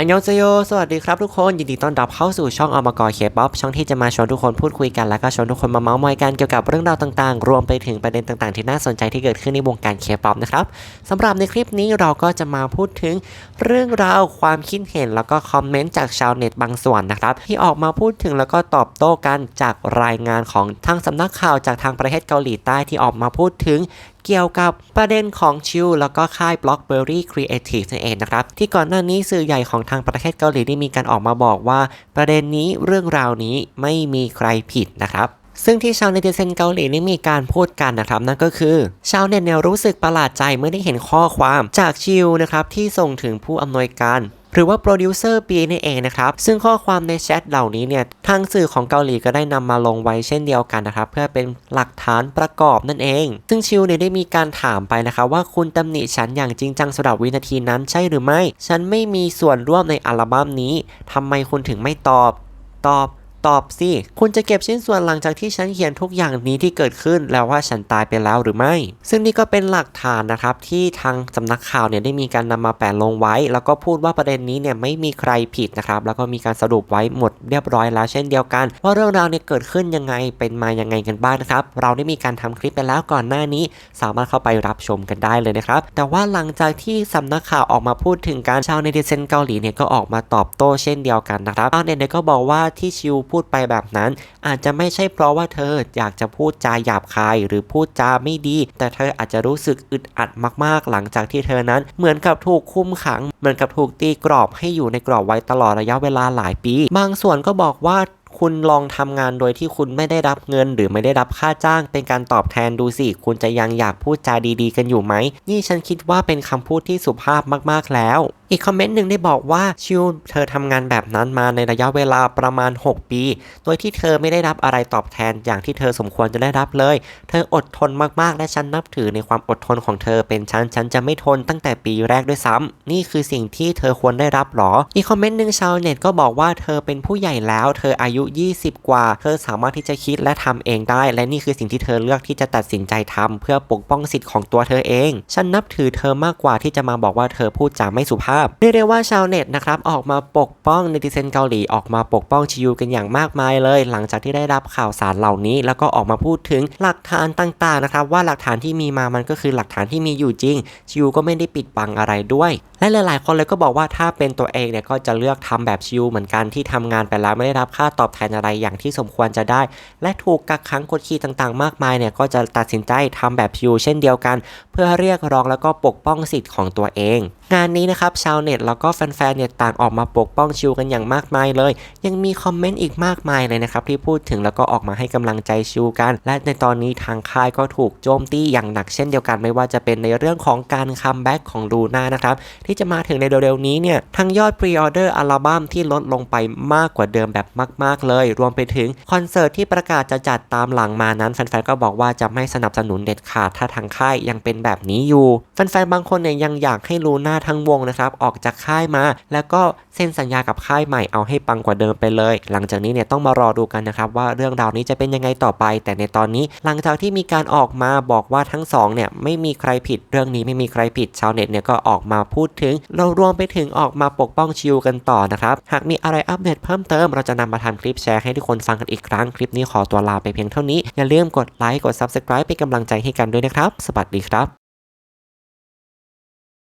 อันยองเซโย สวัสดีครับทุกคน ยินดีต้อนรับเข้าสู่ช่องอมกรเคป๊อปช่องที่จะมาชวนทุกคนพูดคุยกัน แล้วก็ชวนทุกคนมาเมาส์มอยกันเกี่ยวกับเรื่องราวต่างๆ รวมไปถึงประเด็นต่างๆ ที่น่าสนใจที่เกิดขึ้นในวงการเคป๊อปนะครับสำหรับในคลิปนี้เราก็จะมาพูดถึงเรื่องราวความคิดเห็นแล้วก็คอมเมนต์จากชาวเน็ตบางส่วนนะครับที่ออกมาพูดถึงแล้วก็ตอบโต้กันจากรายงานของทางสำนักข่าวจากทางประเทศเกาหลีใต้ที่ออกมาพูดถึงเกี่ยวกับประเด็นของชิวแล้วก็ค่าย Blockberry Creative นั่นเองนะครับ ที่ก่อนหน้านี้สื่อใหญ่ของทางประเทศเกาหลีได้มีการออกมาบอกว่า ประเด็นนี้เรื่องราวนี้ไม่มีใครผิดนะครับ ซึ่งที่ชาวเน็ตเซนเกาหลีนี่มีการพูดกันนะครับนั่นก็คือ ชาวเน็ตเนี่ยรู้สึกประหลาดใจเมื่อได้เห็นข้อความจากชิวนะครับที่ส่งถึงผู้อำนวยการหรือว่าโปรดิวเซอร์ปีนี่เองนะครับ ซึ่งข้อความในแชทเหล่านี้เนี่ย ทางสื่อของเกาหลีก็ได้นำมาลงไว้เช่นเดียวกันนะครับ เพื่อเป็นหลักฐานประกอบนั่นเอง ซึ่งชิวเนี่ยได้มีการถามไปนะครับ ว่าคุณตำหนิฉันอย่างจริงจังสำหรับวินาทีนั้นใช่หรือไม่ ฉันไม่มีส่วนร่วมในอัลบั้มนี้ทำไมคุณถึงไม่ตอบ ตอบ ตอบสิ คุณจะเก็บชิ้นส่วนหลังจากที่ฉันเขียนทุกอย่างนี้ที่เกิดขึ้นแล้วว่าฉันตายไปแล้วหรือไม่ ซึ่งนี่ก็เป็นหลักฐานนะครับที่ทางสำนักข่าวเนี่ยได้มีการนำมาแปะลงไว้ แล้วก็พูดว่าประเด็นนี้เนี่ยไม่มีใครผิดนะครับ แล้วก็มีการสรุปไว้หมดเรียบร้อยแล้วเช่นเดียวกัน ว่าเรื่องราวเนี่ยเกิดขึ้นยังไงเป็นมายังไงกันบ้างนะครับ เราได้มีการทำคลิปไปแล้วก่อนหน้านี้ สามารถเข้าไปรับชมกันได้เลยนะครับ แต่ว่าหลังจากที่สำนักข่าวออกมาพูดถึงการชาวเนติเซนเกาหลีเนี่ยก็ออกมาตอบโต้เช่นเดียวกันนะครับชาวเน็ตเนี่ยก็บอกว่าที่ชิวพูดไปแบบนั้น อาจจะไม่ใช่เพราะว่าเธออยากจะพูดจาหยาบคายหรือพูดจาไม่ดี แต่เธออาจจะรู้สึกอึดอัดมากๆ หลังจากที่เธอนั้น เหมือนกับถูกคุมขัง เหมือนกับถูกตีกรอบให้อยู่ในกรอบไว้ตลอดระยะเวลาหลายปี บางส่วนก็บอกว่าคุณลองทำงานโดยที่คุณไม่ได้รับเงิน หรือไม่ได้รับค่าจ้าง เป็นการตอบแทนดูสิ คุณจะยังอยากพูดจาดีๆ กันอยู่ไหม นี่ฉันคิดว่าเป็นคำพูดที่สุภาพมากๆแล้ว อีกคอมเมนต์หนึ่งได้บอกว่าชิวเธอทำงานแบบนั้นมาในระยะเวลาประมาณ 6 ปี โดยที่เธอไม่ได้รับอะไรตอบแทนอย่างที่เธอสมควรจะได้รับเลย เธออดทนมากๆ และฉันนับถือในความอดทนของเธอเป็นฉันฉันจะไม่ทนตั้งแต่ปีแรกด้วยซ้ำนี่คือสิ่งที่เธอควรได้รับหรอ อีกคอมเมนต์หนึ่งชาวเน็ตก็บอกว่าเธอเป็นผู้ใหญ่แล้ว เธออายุ 20 กว่า เธอสามารถที่จะคิดและทำเองได้ และนี่คือสิ่งที่เธอเลือกที่จะตัดสินใจทำเพื่อปกป้องสิทธิ์ของตัวเธอเอง ฉันนับถือเธอมากกว่าที่จะมาบอกว่าเธอพูดจาไม่สุภาพเรียกได้ว่าชาวเน็ตนะครับออกมาปกป้องเนติเซนเกาหลีออกมาปกป้องชิวกันอย่างมากมายเลย หลังจากที่ได้รับข่าวสารเหล่านี้ แล้วก็ออกมาพูดถึงหลักฐานต่างๆนะครับว่าหลักฐานที่มีมามันก็คือหลักฐานที่มีอยู่จริง ชิวก็ไม่ได้ปิดบังอะไรด้วย และหลายๆ คนเลยก็บอกว่าถ้าเป็นตัวเองเนี่ยก็จะเลือกทำแบบชิวเหมือนกันที่ทำงานไปแล้วไม่ได้รับค่าตอบแทนอะไรอย่างที่สมควรจะได้ และถูกกักขังกดขี่ต่างๆ มากมายเนี่ยก็จะตัดสินใจทำแบบชิวเช่นเดียวกัน เพื่อเรียกร้องแล้วก็ปกป้องสิทธิ์ของตัวเอง งานนี้นะครับชาวเน็ตแล้วก็แฟนๆเนี่ยต่างออกมาปกป้องชิวกันอย่างมากมายเลย ยังมีคอมเมนต์อีกมากมายเลยนะครับที่พูดถึงแล้วก็ออกมาให้กำลังใจชิวกัน และในตอนนี้ทางค่ายก็ถูกโจมตีอย่างหนักเช่นเดียวกันไม่ว่าจะเป็นในเรื่องของการคัมแบ็กของลูน่านะครับที่จะมาถึงในเร็วๆนี้เนี่ยทั้งยอดพรีออเดอร์อัลบั้มที่ลดลงไปมากกว่าเดิมแบบมาก ๆ เลย รวมไปถึงคอนเสิร์ตที่ประกาศจะจัดตามหลังมานั้นแฟนๆก็บอกว่าจะไม่สนับสนุนเด็ดขาดถ้าทางค่ายยังเป็นแบบนี้อยู่แฟนๆบางคนเนี่ยยังอยากให้ลูน่าทั้งวงนะครับออกจากค่ายมา แล้วก็เซ็นสัญญากับค่ายใหม่เอาให้ปังกว่าเดิมไปเลย หลังจากนี้เนี่ยต้องมารอดูกันนะครับว่าเรื่องราวนี้จะเป็นยังไงต่อไป แต่ในตอนนี้หลังจากที่มีการออกมาบอกว่าทั้งสองเนี่ยไม่มีใครผิดเรื่องนี้ไม่มีใครผิดชาวเน็ตเนี่ยก็ออกมาพูดถึง เรารวมไปถึงออกมาปกป้องชิวกันต่อนะครับหากมีอะไรอัปเดตเพิ่มเติมเราจะนำมาทำคลิปแชร์ให้ทุกคนฟังกันอีกครั้งคลิปนี้ขอตัวลาไปเพียงเท่านี้อย่าลืมกดไลค์กด Subscribe เป็นกำลังใจให้กันด้วยนะครับ สวัสดีครับ